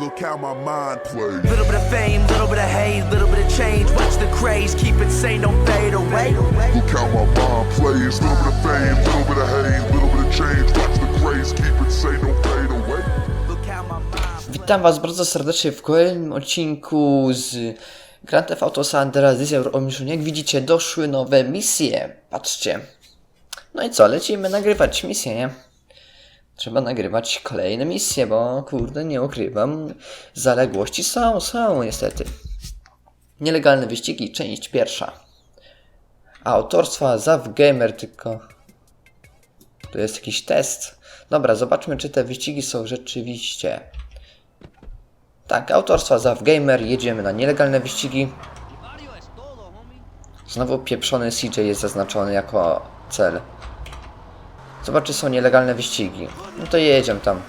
Look how my mind plays. Little bit of fame, little bit of hate, little bit of change. Watch the craze, keep it sane, don't fade away. Look how my mind plays. Little bit of fame, little bit of hate, little bit of change. Watch the craze, keep it sane, don't fade away. Look how my mind. Witam Was bardzo serdecznie w kolejnym odcinku z Grand Theft Auto San Andreas Omnition. Jak widzicie, doszły nowe misje. Patrzcie. No i co, lecimy nagrywać misje, nie? Trzeba nagrywać kolejne misje, bo kurde, nie ukrywam. Zaległości są, są niestety. Nielegalne wyścigi, część pierwsza. Autorstwa Zav Gamer, tylko to jest jakiś test. Dobra, zobaczmy, czy te wyścigi są rzeczywiście. Tak, autorstwa Zav Gamer, jedziemy na nielegalne wyścigi. Znowu pieprzony CJ jest zaznaczony jako cel. Zobacz, czy są nielegalne wyścigi. No to jedziemy tam.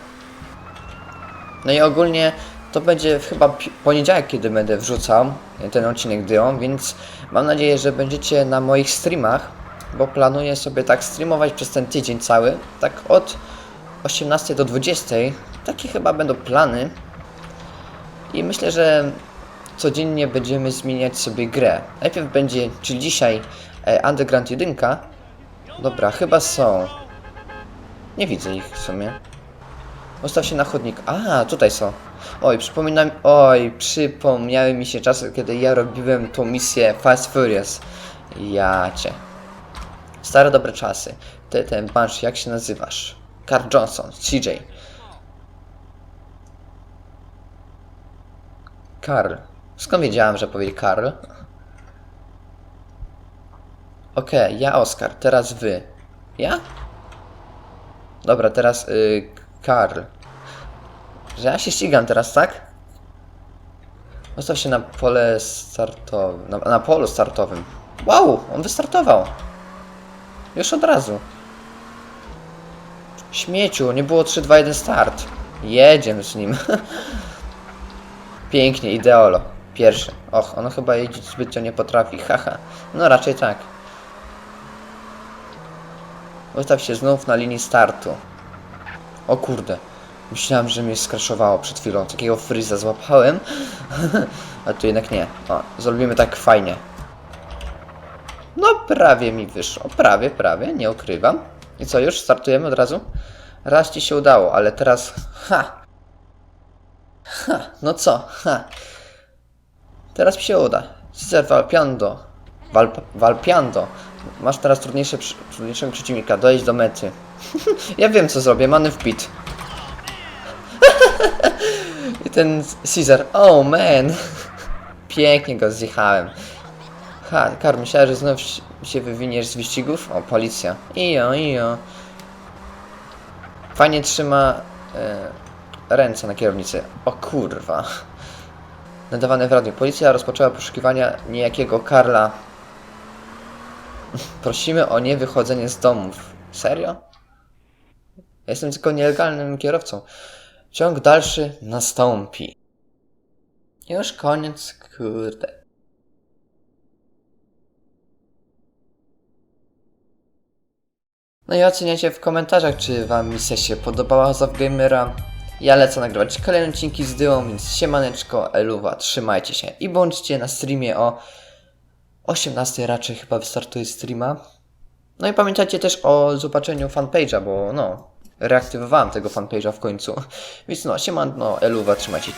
No i ogólnie to będzie chyba poniedziałek, kiedy będę wrzucał ten odcinek Dio, więc mam nadzieję, że będziecie na moich streamach, bo planuję sobie tak streamować przez ten tydzień cały, tak od 18 do 20. Takie chyba będą plany. I myślę, że codziennie będziemy zmieniać sobie grę. Najpierw będzie, czyli dzisiaj, e, Underground 1. Dobra, chyba są. Nie widzę ich w sumie. Ustaw się na chodnik. A, tutaj są. Oj, przypominam. Oj, przypomniały mi się czasy, kiedy ja robiłem tą misję Fast Furious. Ja cię. Stare dobre czasy. Ty, ten Bansh, jak się nazywasz? Carl Johnson, CJ. Karl. Skąd wiedziałem, że powie Karl? Okej, ja Oskar, teraz wy. Ja? Dobra, teraz y, Karl. Że ja się ścigam teraz, tak? Zostaw się na pole startowym. Na, na polu startowym. Wow, on wystartował. Już od razu. Śmieciu, nie było 3, 2, 1 start. Jedziemy z nim. Pięknie, ideolo. Pierwszy. Och, on chyba jeździć zbytnio nie potrafi. Haha. No raczej tak. Ustaw się znów na linii startu. O kurde. Myślałem, że mnie skraszowało przed chwilą. Takiego fryza złapałem. A tu jednak nie. O, zrobimy tak fajnie. No prawie mi wyszło. Prawie, prawie. Nie ukrywam. I co, już startujemy od razu? Raz ci się udało, ale teraz... Ha! Ha! No co? Ha! Teraz mi się uda. Cesar Valpiando. Valpiando. Masz teraz trudniejsze, trudniejszego przeciwnika. Dojść do mety. ja wiem co zrobię. Many w pit. I ten Caesar. Oh man. Pięknie go zjechałem. Ha, Kar, myślałem, że znów się wywiniesz z wyścigów? O, policja. Ijo, ijo. Fajnie trzyma e, ręce na kierownicy. O kurwa. Nadawane w radiu. Policja rozpoczęła poszukiwania niejakiego Karla. Prosimy o niewychodzenie z domów. Serio? Jestem tylko nielegalnym kierowcą. Ciąg dalszy nastąpi. Już koniec, kurde. No i oceniajcie w komentarzach, czy wam misja się podobała z Gamera. Ja lecę nagrywać kolejne odcinki z Dyą, więc siemaneczko, eluwa, trzymajcie się i bądźcie na streamie o 18 raczej chyba wystartuje streama. No i pamiętajcie też o zobaczeniu fanpage'a, bo no, reaktywowałem tego fanpage'a w końcu. Więc no, siemano, eluwa, trzymajcie.